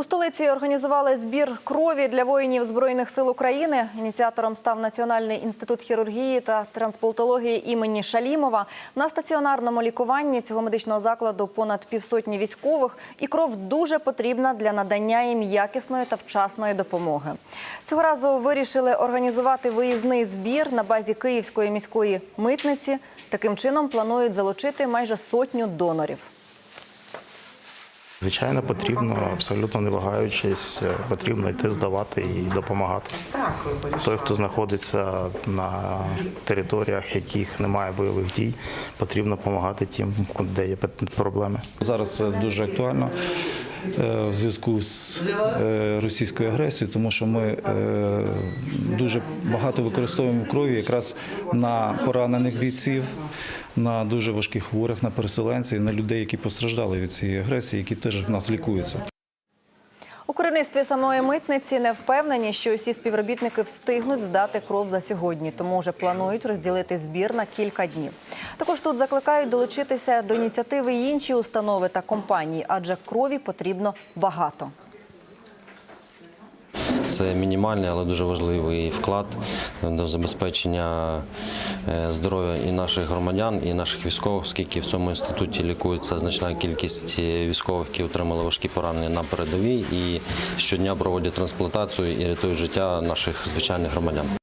У столиці організували збір крові для воїнів збройних сил України. Ініціатором став Національний інститут хірургії та трансплантології імені Шалімова. На стаціонарному лікуванні цього медичного закладу понад півсотні військових, і кров дуже потрібна для надання їм якісної та вчасної допомоги. Цього разу вирішили організувати виїзний збір на базі Київської міської митниці. Таким чином планують залучити майже сотню донорів. Звичайно, потрібно, абсолютно не вагаючись, е, потрібно йти здавати і допомагати. Той, хто знаходиться на територіях, яких немає бойових дій, потрібно допомагати тим, де є проблеми. Зараз дуже актуально в зв'язку з е, російською агресією, тому що ми е, дуже багато використовуємо крові якраз на поранених бійців, на дуже важких хворих, на переселенців, на людей, які постраждали від цієї агресії, які теж в нас лікуються. У керівництві самої митниці не впевнені, що усі співробітники встигнуть здати кров за сьогодні, тому вже планують розділити збір на кілька днів. Також тут закликають долучитися до ініціативи інші установи та компанії, адже крові потрібно багато. Це мінімальний, але дуже важливий вклад до забезпечення е, здоров'я і наших громадян, і наших військових, оскільки в цьому інституті лікується значна кількість військових, які отримали важкі поранення на передовій, і щодня проводять трансплантацію і рятують життя наших звичайних громадян.